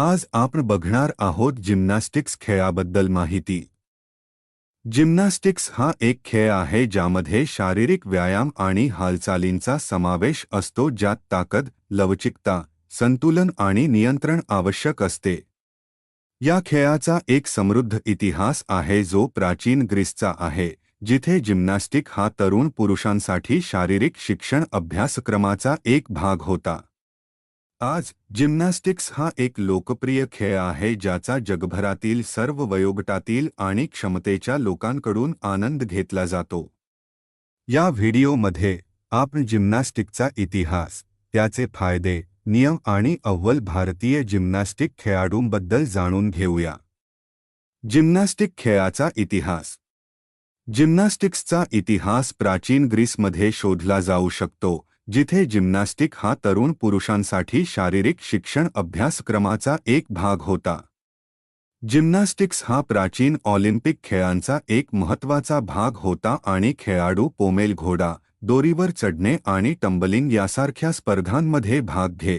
आज आपण बघणार आहोत जिम्नॅस्टिक्स खेळाबद्दल माहिती. जिम्नॅस्टिक्स हा एक खेळ आहे ज्यामध्ये शारीरिक व्यायाम आणि हालचालींचा समावेश असतो ज्यात ताकद लवचिकता संतुलन आणि नियंत्रण आवश्यक असते. या खेळाचा एक समृद्ध इतिहास आहे जो प्राचीन ग्रीसचा आहे जिथे जिम्नॅस्टिक हा तरुण पुरुषांसाठी शारीरिक शिक्षण अभ्यासक्रमाचा एक भाग होता. आज जिम्नॅस्टिक्स हा एक लोकप्रिय खेळ आहे ज्याचा जगभरातील सर्व वयोगटातील आणि क्षमतेच्या लोकांकडून आनंद घेतला जातो. या व्हिडिओमध्ये आपण जिम्नॅस्टिकचा इतिहास त्याचे फायदे नियम आणि अव्वल भारतीय जिम्नॅस्टिक खेळाडूंबद्दल जाणून घेऊया. जिम्नॅस्टिक खेळाचा इतिहास. जिम्नॅस्टिक्सचा इतिहास प्राचीन ग्रीसमध्ये शोधला जाऊ शकतो जिथे जिम्नॅस्टिक हा तरुण पुरुषांसाठी शारीरिक शिक्षण अभ्यासक्रमाचा एक भाग होता. जिम्नॅस्टिक्स हा प्राचीन ऑलिम्पिक खेळांचा एक महत्त्वाचा भाग होता आणि खेळाडू पोमेल घोडा, दोरीवर चढणे आणि टंबलिंग यासारख्या स्पर्धांमध्ये भाग घे.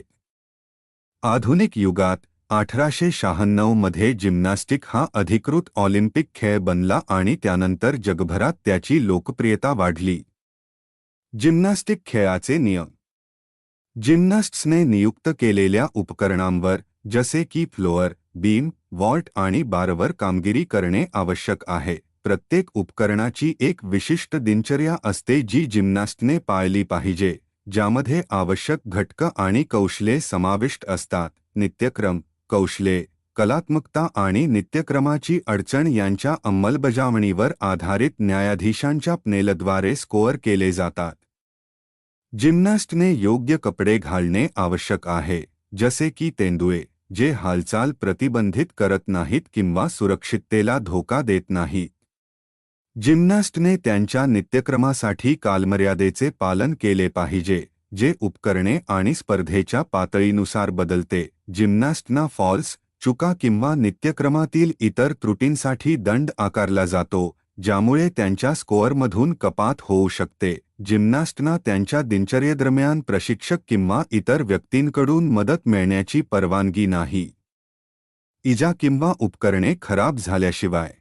आधुनिक युगात, अठराशे शहाण्णव मध्ये जिम्नॅस्टिक हा अधिकृत ऑलिम्पिक खेळ बनला आणि त्यानंतर जगभरात त्याची लोकप्रियता वाढली. जिम्नॅस्टिक खेळाचे नियम. जिम्नास्ट्सने नियुक्त केलेल्या उपकरणांवर जसे की फ्लोअर बीम वॉल्ट आणि बारवर कामगिरी करणे आवश्यक आहे. प्रत्येक उपकरणाची एक विशिष्ट दिनचर्या असते जी जिम्नास्टने पाळली पाहिजे ज्यामध्ये आवश्यक घटक आणि कौशले समाविष्ट असतात. नित्यक्रम कौशले कलात्मकता आणि नित्यक्रमाची अडचण यांच्या अंमलबजावणीवर आधारित न्यायाधीशांच्या पनेलद्वारे स्कोअर केले जातात. जिम्नॅस्टने योग्य कपडे घालणे आवश्यक आहे जसे की तेंदुए जे हालचाल प्रतिबंधित करत नाहीत किंवा सुरक्षिततेला धोका देत नाहीत. जिम्नॅस्टने त्यांच्या नित्यक्रमासाठी कालमर्यादेचे पालन केले पाहिजे जे उपकरणे आणि स्पर्धेच्या पातळीनुसार बदलते. जिम्नॅस्टना फॉल्स चुका किंवा नित्यक्रमातील इतर त्रुटींसाठी दंड आकारला जातो ज्यामुळे त्यांच्या स्कोअरमधून कपात होऊ शकते. जिम्नास्टना त्यांच्या दिनचर्येदरम्यान प्रशिक्षक किंवा इतर व्यक्तींकडून मदत मिळण्याची परवानगी नाही. इजा किंवा उपकरणे खराब झाल्याशिवाय.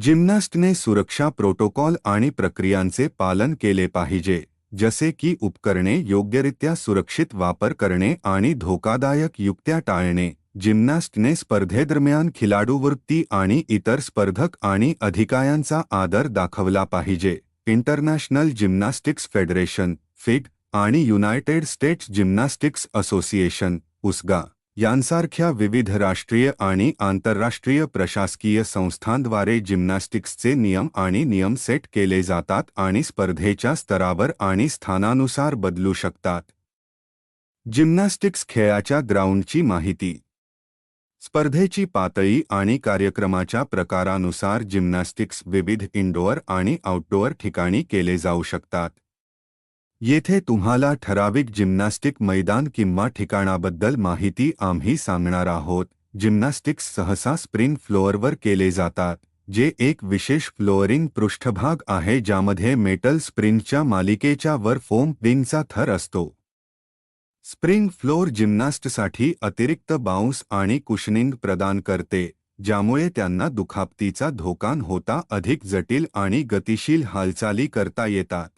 जिम्नास्टने सुरक्षा प्रोटोकॉल आणि प्रक्रियांचे पालन केले पाहिजे जसे की उपकरणे योग्यरित्या सुरक्षित वापर करणे आणि धोकादायक युक्त्या टाळणे. जिम्नॅस्टने स्पर्धेदरम्यान खिलाडूवृत्ती आणि इतर स्पर्धक आणि अधिकायांचा आदर दाखवला पाहिजे. इंटरनॅशनल जिम्नॅस्टिक्स फेडरेशन फिट आणि युनायटेड स्टेट्स जिम्नॅस्टिक्स असोसिएशन उसगा यांसारख्या विविध राष्ट्रीय आणि आंतरराष्ट्रीय प्रशासकीय संस्थांद्वारे जिम्नॅस्टिक्सचे नियम आणि नियम सेट केले जातात आणि स्पर्धेच्या स्तरावर आणि स्थानानुसार बदलू शकतात. जिम्नॅस्टिक्स खेळाच्या ग्राउंडची माहिती स्पर्धेची पातळी आणि कार्यक्रमाच्या प्रकारानुसार जिम्नॅस्टिक्स विविध इनडोअर आणि आउटडोअर ठिकाणी केले जाऊ शकतात. येथे तुम्हाला ठराविक जिम्नॅस्टिक मैदान किंवा ठिकाणाबद्दल माहिती आम्ही सांगणार आहोत. जिम्नॅस्टिक्स सहसा स्प्रिंग फ्लोअरवर केले जातात जे एक विशेष फ्लोअरिंग पृष्ठभाग आहे ज्यामध्ये मेटल स्प्रिंगच्या मालिकेच्या वर फोम विंगचा थर असतो. स्प्रिंग फ्लोअर जिम्नास्टसाठी अतिरिक्त बाउंस आणि कुशनिंग प्रदान करते ज्यामुळे त्यांना दुखापतीचा धोका होता अधिक जटिल आणि गतिशील हालचाली करता येतात.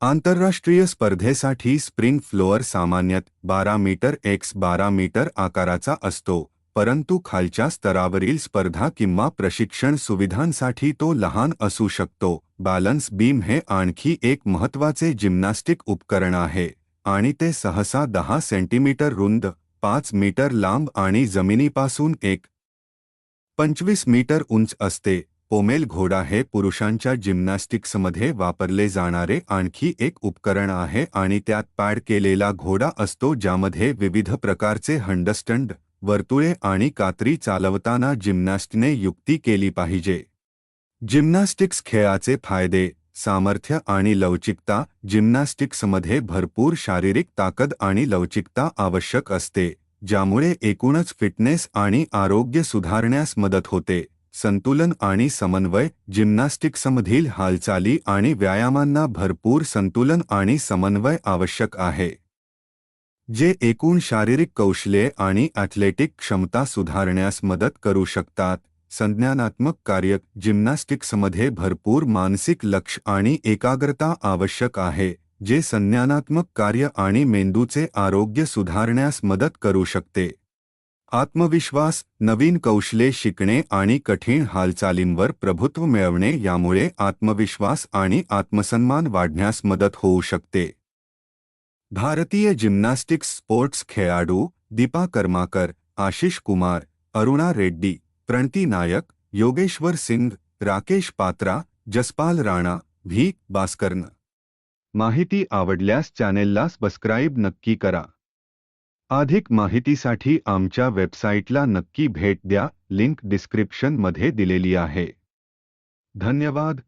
आंतरराष्ट्रीय स्पर्धेसाठी स्प्रिंग फ्लोअर सामान्यतः बारा मीटर एक्स बारा मीटर आकाराचा असतो परंतु खालच्या स्तरावरील स्पर्धा किंवा प्रशिक्षण सुविधांसाठी तो लहान असू शकतो. बॅलन्स बीम हे आणखी एक महत्त्वाचे जिम्नॅस्टिक उपकरण आहे. आणि ते सहसा दहा सेंटीमीटर रुंद पाच मीटर लांब आणि जमिनीपासून एक पंचवीस मीटर उंच असते. पोमेल घोडा हे पुरुषांच्या जिम्नॅस्टिक्समध्ये वापरले जाणारे आणखी एक उपकरण आहे आणि त्यात पॅड केलेला घोडा असतो ज्यामध्ये विविध प्रकारचे हंडस्टंड वर्तुळे आणि कात्री चालवताना जिम्नॅस्टने युक्ती केली पाहिजे. जिम्नॅस्टिक्स खेळाचे फायदे सामर्थ्य आणि लवचिकता जिम्नॅस्टिक्समध्ये भरपूर शारीरिक ताकद आणि लवचिकता आवश्यक असते ज्यामुळे एकूणच फिटनेस आणि आरोग्य सुधारण्यास मदत होते. संतुलन आणि समन्वय जिम्नॅस्टिक्समधील हालचाली आणि व्यायामांना भरपूर संतुलन आणि समन्वय आवश्यक आहे. जे एकूण शारीरिक कौशल्ये आणि ॲथलेटिक क्षमता सुधारण्यास मदत करू शकतात. संज्ञानात्मक कार्य जिम्नॅस्टिक्समध्ये भरपूर मानसिक लक्ष आणि एकाग्रता आवश्यक आहे, जे संज्ञानात्मक कार्य आणि मेंदूचे आरोग्य सुधारण्यास मदत करू शकते. आत्मविश्वास, नवीन कौशले शिकणे आणि कठीण हालचालींवर प्रभुत्व मिळवणे यामुळे आत्मविश्वास आणि आत्मसन्मान वाढण्यास मदत होऊ शकते. भारतीय जिम्नॅस्टिक्स स्पोर्ट्स खेळाडू दीपा कर्माकर, आशिष कुमार, अरुणा रेड्डी प्रणती नायक योगेश्वर सिंग राकेश पात्रा जसपाल राणा व्ही भास्करन. माहिती आवडल्यास चॅनेलला सबस्क्राईब नक्की करा. अधिक माहितीसाठी आमच्या वेबसाईटला नक्की भेट द्या लिंक डिस्क्रिप्शनमध्ये दिलेली आहे. धन्यवाद.